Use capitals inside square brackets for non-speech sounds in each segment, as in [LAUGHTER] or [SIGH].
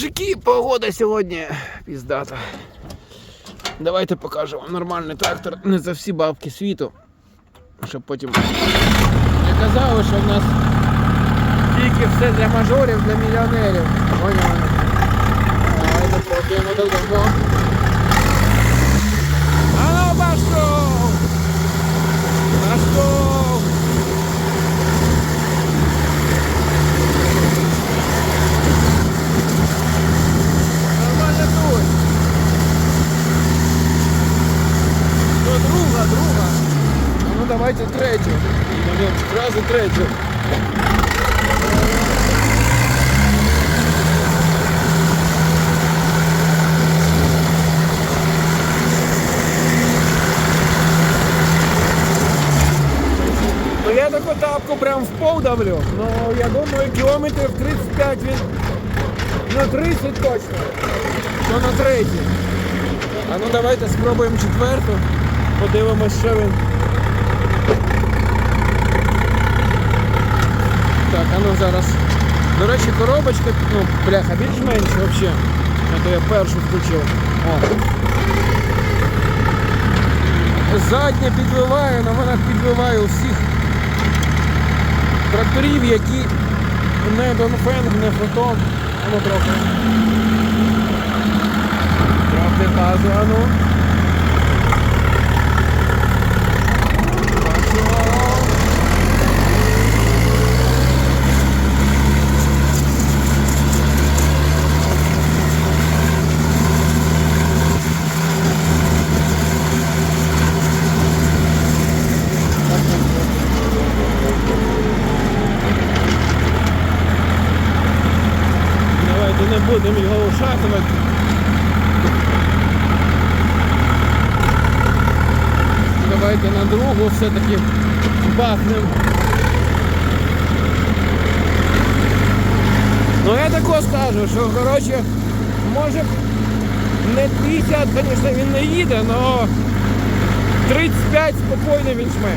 Жики, погода сьогодні піздата. Давайте покажу вам нормальний трактор не за всі бабки світу. Щоб потім не казали, що в нас тільки все для мажорів, для мільйонерів. Поняли? Давайте поп'ємо додому. А ну пошов! Пошов! Нормально дуй. Ну, друга, друга. Ну давайте третю. Сразу третю. Ну я таку тапку прям в пол давлю. Ну я думаю, кілометрів 35 він на 30 точно. Ну на третій. А ну давайте спробуємо четверту. Подивимось, що він. Так, а ну зараз. До речі, коробочка, ну, бляха, більш-менш взагалі. То я першу включив. О. Задня підвиває, але вона підвиває у всіх тракторів, які не Донфенг, не фотон. А ну трохи. Трохи газу, а ну. Пошел. Давайте не будемо його ушатувати. Давайте на другу все-таки бахнемо. Ну я тако скажу, що коротше, може не 50, звісно, він не їде, але 35 спокійно він жме.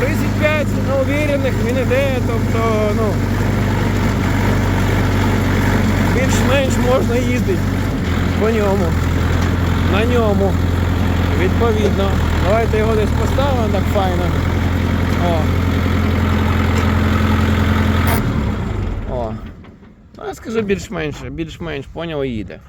35 на уверених він іде, тобто, ну більш-менш можна їздити по ньому. На ньому. Відповідно. Давайте його десь поставимо так файно. О. О. Ну, я скажу більш-менш, більш-менш, поняло їде.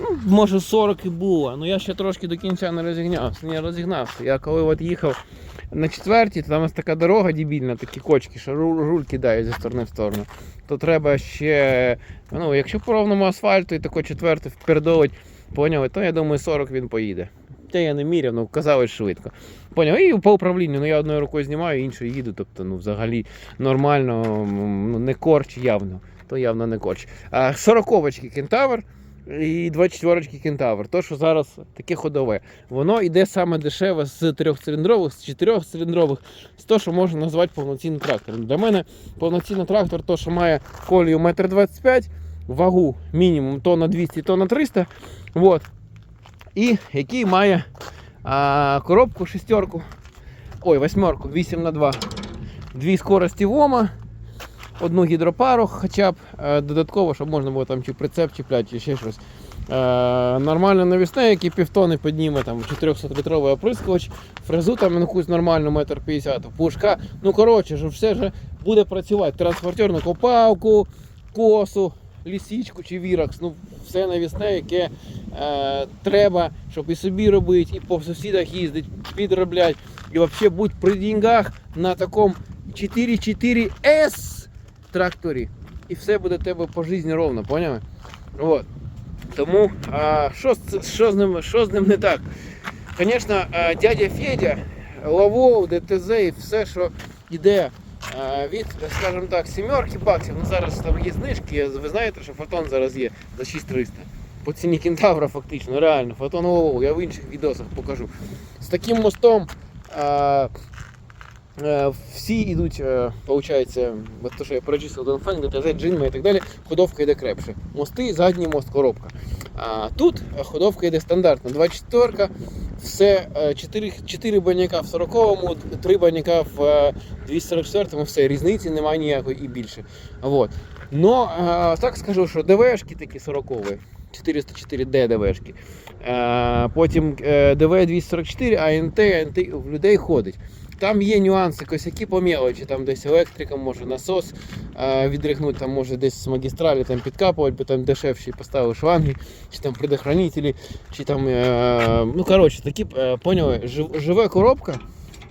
Ну, може 40 і було, але я ще трошки до кінця не розігнався. Не розігнався. Я коли от їхав на четвертій, то там ось така дорога дебільна, такі кочки, що руль, кидає зі сторони в сторону. То треба ще, ну, якщо по ровному асфальту і тако четвертий впердолить, поняли, то я думаю 40 він поїде. Та я не міряв, ну казалось швидко. Поняв? І по управлінню, ну я одною рукою знімаю, іншою їду. Тобто, ну взагалі нормально, ну, не корч явно. То явно не корч. А 40-очки кентавр і 24-очки кентавр. То, що зараз таке ходове. Воно йде саме дешеве з трьохциліндрових, з чотирьохциліндрових, з того, що можна назвати повноцінним трактором. Для мене повноцінний трактор, то, що має колію 1,25 м, вагу мінімум тонна 200, тонна 300. Вот. І який має а, коробку шестерку, ой, восьмерку, 8 на 2 Дві скорості ВОМа, одну гідропару хоча б е, додатково, щоб можна було там чи прицеп чіпляти, чи ще щось. Е, нормально навісне, який півтони підніме, там 400-літровий оприскувач, фрезу там якусь нормальну метр 50, пушка. Ну коротше, що все ж буде працювати. Транспортерну копалку, косу, лісічку чи віракс. Ну, все навісне, яке е, треба, щоб і собі робити, і по сусідах їздити, підробляти. І взагалі будь при деньгах на такому 4.4S тракторі. І все буде тебе по житті ровно, поняли? Вот. Тому а, що, що, з ним, що з ним не так? Звісно, дядя Федя, Лавов, ДТЗ і все, що йде від, скажімо так, сімерки баксів. Ну зараз там є знижки, ви знаєте, що фотон зараз є за 6300. По ціні кентавра фактично, реально, фотон Лавов, я в інших відосах покажу. З таким мостом. А, Всі йдуть, е, получається, от те, що я перечислив Донфенг, ДТЗ, Джинма і так далі, ходовка йде крепше. Мости, задній мост, коробка. А тут ходовка йде стандартна. 24 все 4, 4 баняка в 40-му, 3 баняка в е, 244-му, все, різниці немає ніякої і більше. Вот. Но е, так скажу, що ДВшки такі 40 404D ДВшки. Е, потім е, ДВ 244, а НТ, НТ в людей ходить. Там є нюанси, косяки по мелочі, там десь електрика, може насос відригнути, там може десь з магістралі там підкапувати, бо там дешевші поставили шланги, чи там предохранителі, чи там, е, ну коротше, такі, е, поняли, жив, живе коробка,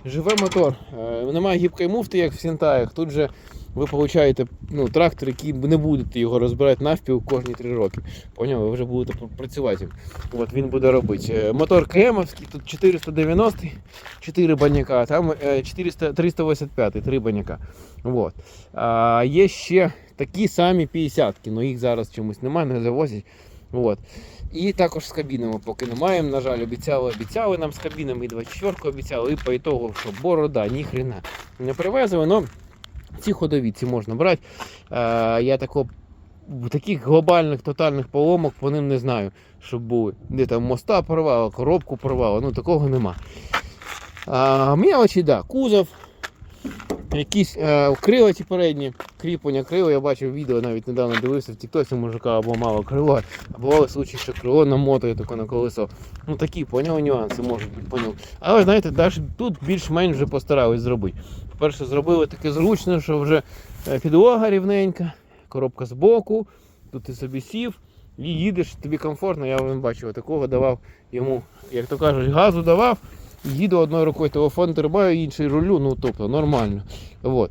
живе мотор. Е, немає гібкої муфти, як в Сінтаях. Тут же ви получаєте ну, трактор, який не будете його розбирати навпіл кожні 3 роки. Поняли? Ви вже будете працювати. От він буде робити. Е, Мотор КМовський, тут 490, 4 баняка, там е, 400, 385, 3 баняка. А, є ще такі самі 50-ки, але їх зараз чомусь немає, не завозять. От. І також з кабінами поки не маємо. На жаль, обіцяли, обіцяли нам з кабінами, і 24 обіцяли, і по ітогу, що борода, ні хрена не привезли, але ці ходові ці можна брати. Е, я тако, таких глобальних тотальних поломок по ним не знаю, щоб були. Де там моста порвало, коробку порвало, ну такого нема. М'ячі, да, кузов, якісь е, крила передні, кріплення крила. Я бачив відео, навіть недавно дивився в Тіктосі мужика або мало крило, а бували случаї, що крило намотує таке на колесо. Ну такі, поняв, нюанси можуть бути, поняв. Але знаєте, тут більш-менш вже постарались зробити. По-перше, зробили таке зручно, що вже е, підлога рівненька, коробка з боку, тут ти собі сів і їдеш, тобі комфортно. Я вам бачив, такого давав йому, як то кажуть, газу давав. Їду одною рукою телефон тримаю, іншою рулю, ну тобто нормально. Вот.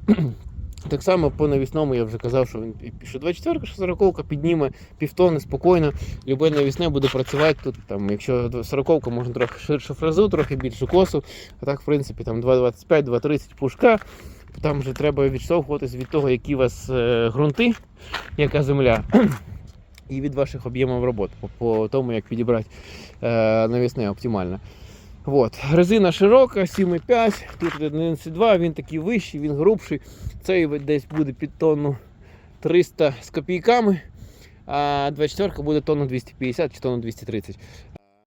Так само по навісному я вже казав, що він що 24 що 40 підніме півтони спокійно. Любе навісне буде працювати тут. Там, якщо 40 можна трохи ширшу фрезу, трохи більшу косу. А так, в принципі, там 2,25, 2,30 пушка. Там вже треба відштовхуватись від того, які у вас е, ґрунти, яка земля. [CLEARS THROAT] І від ваших об'ємів роботи по, по тому, як підібрати е, навісне оптимально. От. Резина широка, 7,5, тут 11,2, він такий вищий, він грубший. Цей десь буде під тонну 300 з копійками, а 24 буде тонну 250 чи тонну 230.